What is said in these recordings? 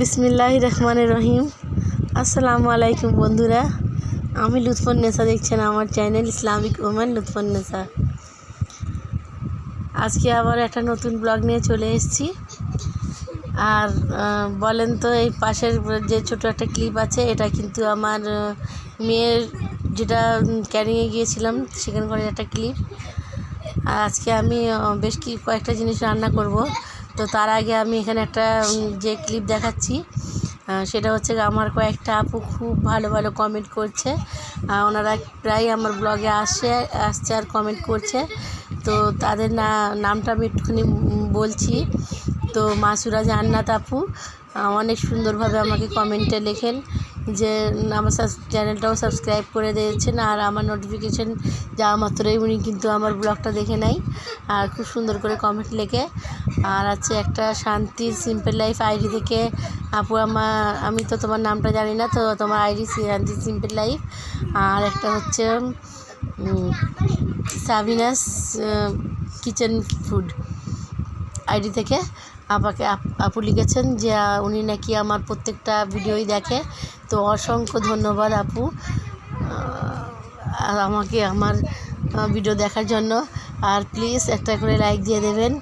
বিসমিল্লাহ রহমান রহিম। আসসালামু আলাইকুম বন্ধুরা। আমি লুৎফন্নেসা দেখছেন আমার চ্যানেল ইসলামিক ওমেন নেশা আজকে আবার একটা নতুন ব্লগ নিয়ে চলে এসেছি। আর বলেন তো এই পাশের যে ছোট একটা ক্লিপ আছে, এটা কিন্তু আমার মেয়ের যেটা ক্যারিংয়ে গিয়েছিলাম সেখানে করে একটা ক্লিপ। আজকে আমি বেশ কি কয়েকটা জিনিস রান্না করব। তো তার আগে আমি এখানে একটা যে ক্লিপ দেখাচ্ছি সেটা হচ্ছে আমার কয়েকটা আপু খুব ভালো ভালো কমেন্ট করছে। ওনারা প্রায় আমার ব্লগে আসে, আসছে আর কমেন্ট করছে। তো তাদের না, নামটা আমি একটুখানি বলছি। তো মাসুরা জান্নাত আপু অনেক সুন্দরভাবে আমাকে কমেন্টে লেখেন যে, আমার চ্যানেলটাও সাবস্ক্রাইব করে দিয়েছেন আর আমার নোটিফিকেশান যাওয়া মাত্রই উনি কিন্তু আমার ব্লগটা দেখে নেয়। আর খুব সুন্দর করে কমেন্ট লেখে। আর আছে একটা শান্তি সিম্পল লাইফ আইডি থেকে আপু আমার আমি তো তোমার নামটা জানি না, তো তোমার আইডি শান্তি সিম্পল লাইফ আর একটা হচ্ছে সাবিনাস কিচেন ফুড আইডি থেকে আপাকে, আপ- আপু লিখেছেন যে, উনি নাকি আমার প্রত্যেকটা ভিডিওই দেখে। তো অসংখ্য ধন্যবাদ, আপু। আর আমাকে আমার ভিডিও দেখার জন্য। আর প্লিজ একটা করে লাইক দিয়ে দেবেন।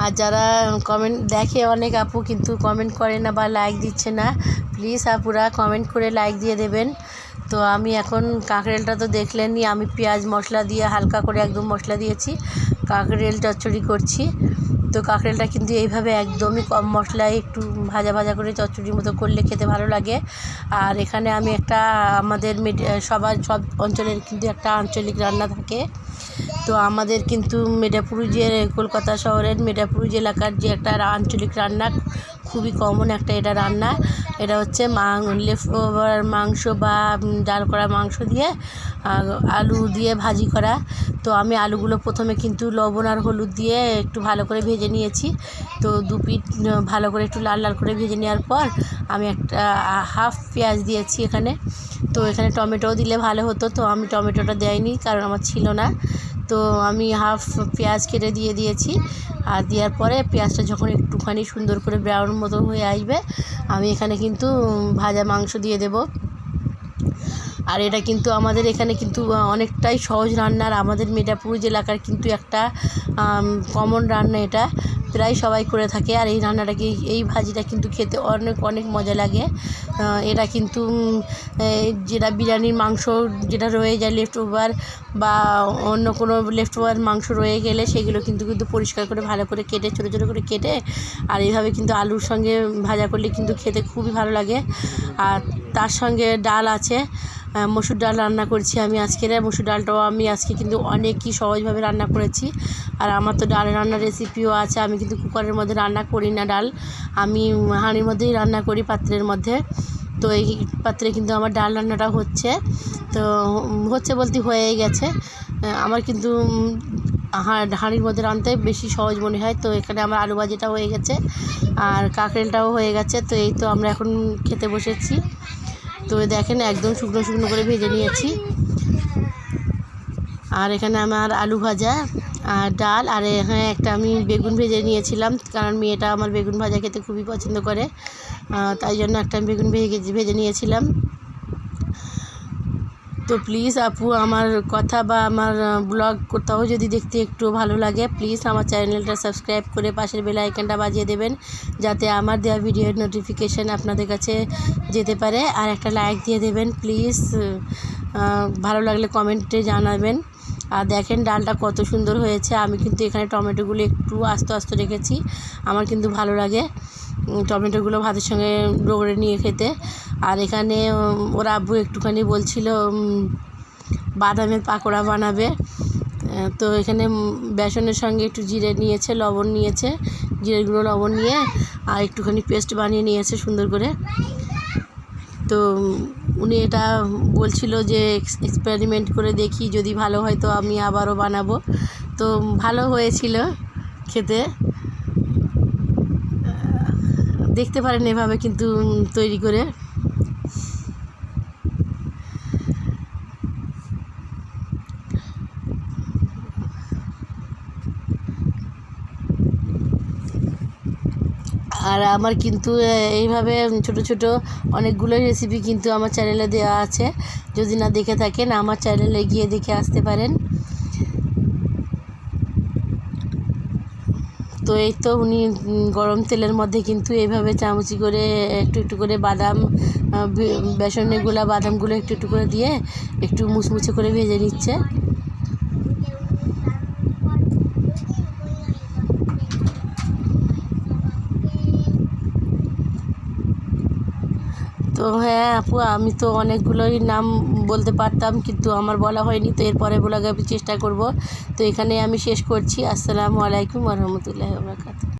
আর যারা কমেন্ট দেখে অনেক আপু কিন্তু কমেন্ট করে না বা লাইক দিচ্ছে না প্লিজ আপুরা কমেন্ট করে লাইক দিয়ে দেবেন। তো আমি এখন কাঁকরেলটা তো দেখলেনই, আমি পেঁয়াজ মশলা দিয়ে হালকা করে একদম মশলা দিয়েছি কাঁকরেল চচ্চড়ি করছি। তো কাঁকরেলটা কিন্তু এইভাবে একদমই কম মশলায় একটু ভাজা ভাজা করে চচ্চড়ির মতো করলে খেতে ভালো লাগে। আর এখানে আমি একটা আমাদের সবার সব অঞ্চলের কিন্তু একটা আঞ্চলিক রান্না থাকে। তো আমাদের কিন্তু মেডাপুর যে কলকাতা শহরের মেডাপুর এলাকার যে একটা আঞ্চলিক রান্না, খুবই কমন একটা এটা রান্না। এটা হচ্ছে লেফট ওভার মাংস বা ডাল করা মাংস দিয়ে আলু দিয়ে ভাজি করা। তো আমি আলুগুলো প্রথমে কিন্তু লবণ আর হলুদ দিয়ে একটু ভালো করে ভেজে নিয়েছি। তো দু পিঠ ভালো করে একটু লাল লাল করে ভেজে নেওয়ার পর আমি একটা হাফ পেঁয়াজ দিয়েছি এখানে। তো এখানে টমেটোও দিলে ভালো হতো, তো আমি টমেটোটা দেয়নি কারণ আমার ছিল না। তো আমি হাফ পেঁয়াজ কেটে দিয়ে দিয়েছি। আর দেওয়ার পরে পেঁয়াজটা যখন একটুখানি সুন্দর করে ব্রাউন মতো হয়ে আসবে, আমি এখানে কিন্তু ভাজা মাংস দিয়ে দেবো। আর এটা কিন্তু আমাদের এখানে কিন্তু অনেকটাই সহজ রান্না। আর আমাদের মেটাপুর এলাকার কিন্তু একটা কমন রান্না এটা। প্রায় সবাই করে থাকে। আর এই রান্নাটাকে, এই ভাজিটা কিন্তু খেতে অনেক অনেক মজা লাগে। এটা কিন্তু যেটা বিরিয়ানির মাংস যেটা রয়ে যায় লেফট ওভার বা অন্য কোনো লেফট ওভার মাংস রয়ে গেলে সেগুলো কিন্তু কিন্তু পরিষ্কার করে, ভালো করে কেটে, ছোটো ছোটো করে কেটে, আর এইভাবে কিন্তু আলুর সঙ্গে ভাজা করলে কিন্তু খেতে খুবই ভালো লাগে। আর তার সঙ্গে ডাল আছে। মসুর ডাল রান্না করছি আমি আজকের মসুর ডালটাও আমি আজকে কিন্তু অনেকই সহজভাবে রান্না করেছি। আর আমার তো ডাল রান্নার রেসিপিও আছে। আমি কিন্তু কুকারের মধ্যে রান্না করি না ডাল। আমি হাঁড়ির মধ্যেই রান্না করি পাত্রের মধ্যে। তো এই পাত্রে কিন্তু আমার ডাল রান্নাটা হচ্ছে। তো হচ্ছে বলতে হয়েই গেছে। আমার কিন্তু হাঁড়ির মধ্যে রাঁধতে বেশি সহজ মনে হয়। তো এখানে আমার আলু ভাজিটা হয়ে গেছে। আর কাঁকরেলটাও হয়ে গেছে। তো এই তো আমরা এখন খেতে বসেছি। তো দেখেন একদম শুকনো শুকনো করে ভেজে নিয়েছি। আর এখানে আমার আলু ভাজা আর ডাল। আর এখানে একটা আমি বেগুন ভেজে নিয়েছিলাম, কারণ মেয়েটা আমার বেগুন ভাজা খেতে খুবই পছন্দ করে। তাই জন্য একটা আমি বেগুন ভেজে ভেজে নিয়েছিলাম। তো প্লিজ আপু, আমার কথা বা আমার ব্লগ কোথাও যদি দেখতে একটু ভালো লাগে প্লিজ আমার চ্যানেলটা সাবস্ক্রাইব করে পাশের বেল আইকনটা বাজিয়ে দেবেন, যাতে আমার দেওয়া ভিডিওর নোটিফিকেশান আপনাদের কাছে যেতে পারে। আর একটা লাইক দিয়ে দেবেন প্লিজ ভালো লাগলে কমেন্টে জানাবেন। আর দেখেন ডালটা কত সুন্দর হয়েছে, আমি কিন্তু এখানে টমেটোগুলো একটু আস্তে আস্তে রেখেছি, আমার কিন্তু ভালো লাগে টমেটোগুলো ভাতের সঙ্গে রগড়ে নিয়ে খেতে। আর এখানে ওর আব্বু একটুখানি বলছিল বাদামের পাকোড়া বানাবে। তো এখানে বেসনের সঙ্গে একটু জিরে নিয়েছে, লবণ নিয়েছে জিরে গুঁড়ো, লবণ নিয়ে, আর একটুখানি পেস্ট বানিয়ে নিয়েছে সুন্দর করে। তো উনি এটা বলছিল যে এক্সপেরিমেন্ট করে দেখি, যদি ভালো হয় তো আমি আবারও বানাবো। তো ভালো হয়েছিল খেতে। দেখতে পারেন এভাবে কিন্তু তৈরি করে আর আমার কিন্তু এইভাবে ছোট ছোট অনেকগুলোই রেসিপি কিন্তু আমার চ্যানেলে দেওয়া আছে। যদি না দেখে থাকেন, আমার চ্যানেলে গিয়ে দেখে আসতে পারেন। তো এই তো উনি গরম তেলের মধ্যে কিন্তু এইভাবে চামচি করে একটু একটু করে বাদাম বেসনেরগুলা বাদামগুলো একটু একটু করে দিয়ে একটু মুচমুচে করে ভেজে নিচ্ছে। তো হ্যাঁ আপু, আমি তো অনেকগুলোই নাম বলতে পারতাম, কিন্তু আমার বলা হয়নি, তো এরপরে বলা আমি চেষ্টা করব। তো এখানে আমি শেষ করছি। আসসালামু আলাইকুম রহমতুল্লাহ বরকাত